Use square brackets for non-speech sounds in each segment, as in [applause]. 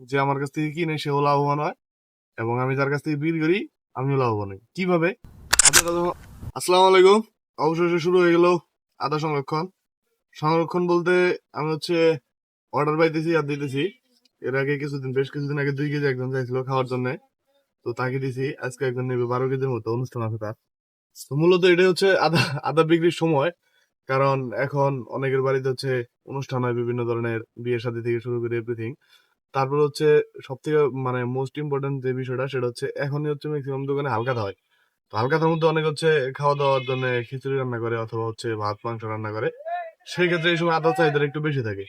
যে আমার কাছ থেকে কিনে সেও লাভবান হয় এবং আমি যার কাছ থেকে বিক্রি করি, আমিও লাভবান হই। কীভাবে? আসসালামু আলাইকুম। অবশেষে শুরু হয়ে গেল আদা সংরক্ষণ। সংরক্ষণ বলতে আমি হচ্ছে অর্ডার পাইতেছি আর দিতেছি। এর আগে কিছুদিন, বেশ কিছুদিন আগে দুই কেজি একজন চাইছিল খাওয়ার জন্য। তো তাকে দিছি, আজকে একজন নেবে বারো কেজির মতো অনুষ্ঠান আছে তার। তো মূলত এটা হচ্ছে আদা আদা বিক্রির সময়। কারণ এখন অনেকের বাড়িতে হচ্ছে অনুষ্ঠান হয় বিভিন্ন ধরনের বিয়ে শাদী থেকে শুরু করে এভরিথিং তারপর হচ্ছে সব থেকে মানে মোস্ট ইম্পর্টেন্ট যে বিষয়টা সেটা হচ্ছে এখনই হচ্ছে ম্যাক্সিমাম দোকানে হালকা হয় তো হালকাতার মধ্যে অনেক হচ্ছে খাওয়া দাওয়ার জন্য খিচুড়ি রান্না করে অথবা হচ্ছে ভাত, মাংস রান্না করে। সেই ক্ষেত্রে এই সময় আদা চাহিদা একটু বেশি থাকে।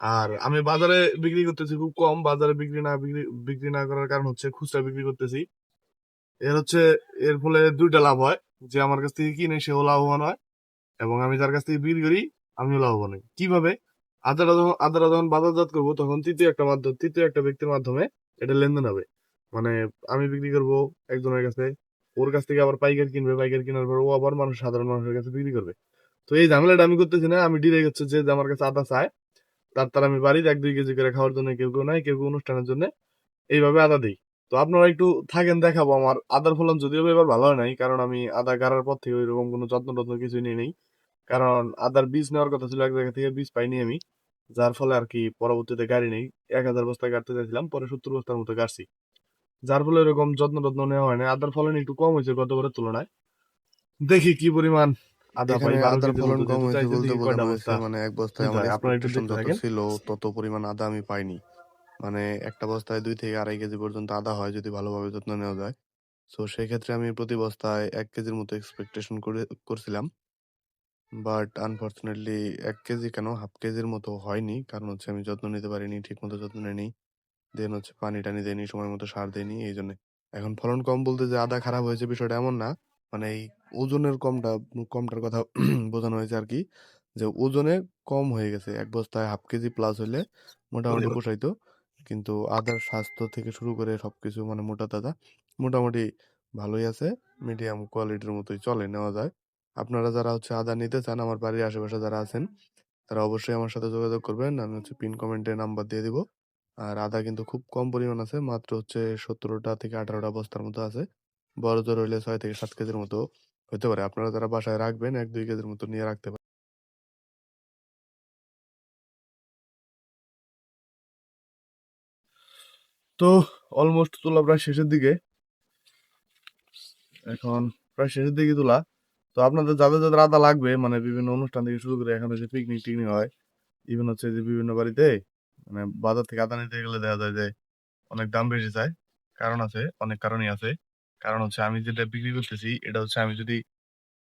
আর আমি বাজারে বিক্রি করতেছি খুব কম, বাজারে বিক্রি না, বিক্রি বিক্রি না করার কারণ হচ্ছে খুচরা বিক্রি করতেছি। এর হচ্ছে, এর ফলে দুইটা লাভ হয়। যে আমার কাছ থেকে কিনে সেও লাভবান হয় এবং আমি যার কাছ থেকে বিক্রি করি, আমিও লাভবান হই। কীভাবে? আদাটা যখন আদাটা যখন বাজারজাত করব, তখন তৃতীয় একটা মাধ্যম, তৃতীয় একটা ব্যক্তির মাধ্যমে এটা লেনদেন হবে। মানে আমি বিক্রি করব একজনের কাছে, ওর কাছ থেকে আবার পাইকার কিনবে, পাইকার কেনার পর ও আবার মানুষ, সাধারণ মানুষের কাছে বিক্রি করবে। তো এই ঝামেলাটা আমি করতেছি না, আমি ডিরেক্ট হচ্ছে যে আমার কাছে আদা চায়, তার তার আমি বাড়িতে এক দুই কেজি করে খাওয়ার জন্য কেউ কেউ নাই, কেউ কেউ অনুষ্ঠানের জন্য এইভাবে আদা দিই। তো আপনারা একটু থাকেন, দেখাবো আমার আদার ফলন যদিও এবার ভালো হয় নাই, কারণ আমি আদা গাড়ার পর থেকে ওইরকম কোনো যত্ন টত্ন কিছুই নিয়ে নেই। কারণ আদার বীজ নেওয়ার কথা ছিল, এক জায়গা থেকে বীজ পাইনি আমি। যার ফলে আর কি পরবর্তীতে গাড়ি নেই। এক হাজার বস্তা কাটতে চাইছিলাম পরে সত্তর বস্তার মতো কাটছি যার ফলে এরকম যত্ন টত্ন নেওয়া হয় না আদার ফলন একটু কম হয়েছে গতবারের তুলনায়। দেখি কি পরিমাণ আদা পাই আদার ফলন কম হয়েছে বলতে দেখি কয়টা বোঝানো হয়েছে বস্তা মানে এক বস্তায় আমার। একটু যত ছিল তত পরিমাণ আদা আমি পাইনি। মানে একটা বস্তায় দুই থেকে আড়াই কেজি পর্যন্ত আদা হয় যদি ভালোভাবে যত্ন নেওয়া যায়। তো সেই ক্ষেত্রে আমি প্রতি বস্তায় এক কেজির মতো এক্সপেকটেশন করে করছিলাম। বাট আনফর্চুনেটলি এক কেজি কেন? হাফ কেজির মতো হয়নি। কারণ হচ্ছে আমি যত্ন নিতে পারিনি ঠিক মতো যত্ন নেই দেন হচ্ছে পানি টানি দেয়নি সময় মতো সার দেয়নি এই জন্য এখন ফলন কম বলতে যে আদা খারাপ হয়েছে বিষয়টা এমন না। মানে এই ওজনের কমটা কমটার কথা [clears throat] বোঝানো হয়েছে আর কি। যে ওজনে কম হয়ে গেছে এক বস্তায় হাফ কেজি প্লাস হলে মোটামুটি পোষাইতো। কিন্তু আদার স্বাস্থ্য থেকে শুরু করে সবকিছু মানে মোটা তাজা মোটামুটি ভালোই আছে। মিডিয়াম কোয়ালিটির মতোই চলে নেওয়া যায়। আপনারা যারা হচ্ছে আদা নিতে চান, আমার বাড়ির আশেপাশে যারা আছেন, তারা অবশ্যই আমার সাথে যোগাযোগ করবেন। আমি হচ্ছে পিন কমেন্টে নাম্বার দিয়ে দিব। আর আদা কিন্তু খুব কম পরিমাণ আছে, মাত্র হচ্ছে সতেরোটা থেকে আঠারোটা বস্তার মতো আছে। বড় জোর হইলে ছয় থেকে সাত কেজির মতো হতে পারে। আপনারা যারা বাসায় রাখবেন, এক দুই কেজির মতো নিয়ে রাখতে পারেন। তো অলমোস্ট তোলা প্রায় শেষের দিকে। এখন প্রায় শেষের দিকে তোলা। তো আপনাদের যাদের যাদের আদা লাগবে মানে বিভিন্ন অনুষ্ঠান থেকে শুরু করে এখন হচ্ছে পিকনিক টিকনিক হয় ইভেন হচ্ছে যে বিভিন্ন বাড়িতে মানে বাজার থেকে আদা নিতে গেলে দেখা যায় যে অনেক দাম বেশি যায় কারণ আছে, অনেক কারণই আছে। কারণ হচ্ছে আমি যেটা বিক্রি করতেছি, এটা হচ্ছে আমি যদি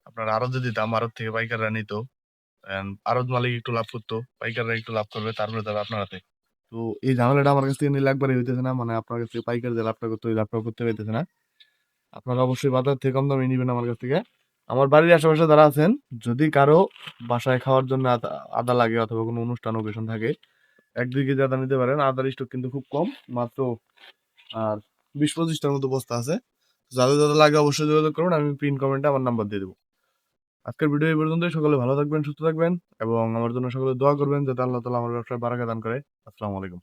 আপনার আরত যদি দাম আরত থেকে পাইকাররা নিত আরত মালিক একটু লাভ করতো, পাইকাররা একটু লাভ করবে তারপরে যাবে আপনার হাতে। তো এই ঝামেলাটা আমার কাছ থেকে নিলে একবারই হইতেছে না মানে আপনার কাছ থেকে পাইকার যে লাভটা করতে, ওই লাভটা করতে পারতেছে না। আপনারা অবশ্যই বাজার থেকে কম দামে নিবেন আমার কাছ থেকে। আমার বাড়ির আশেপাশে যারা আছেন, যদি কারও বাসায় খাওয়ার জন্য আদা লাগে অথবা কোনো অনুষ্ঠান অকেশন থাকে এক দুই কেজি আদা নিতে পারেন আদার স্টক কিন্তু খুব কম, মাত্র, আর বিশ পঁচিশটার মতো বস্তা আছে। যাদের যাদের লাগে অবশ্যই যোগাযোগ করুন, আমি পিন কমেন্টে আমার নাম্বার দিয়ে দেবো। আজকের ভিডিও এই পর্যন্ত সকলে ভালো থাকবেন, সুস্থ থাকবেন, এবং আমার জন্য সকলে দোয়া করবেন, যাতে আল্লাহ তালা আমার ব্যবসায় বারাকা দান করে। আসসালামু আলাইকুম।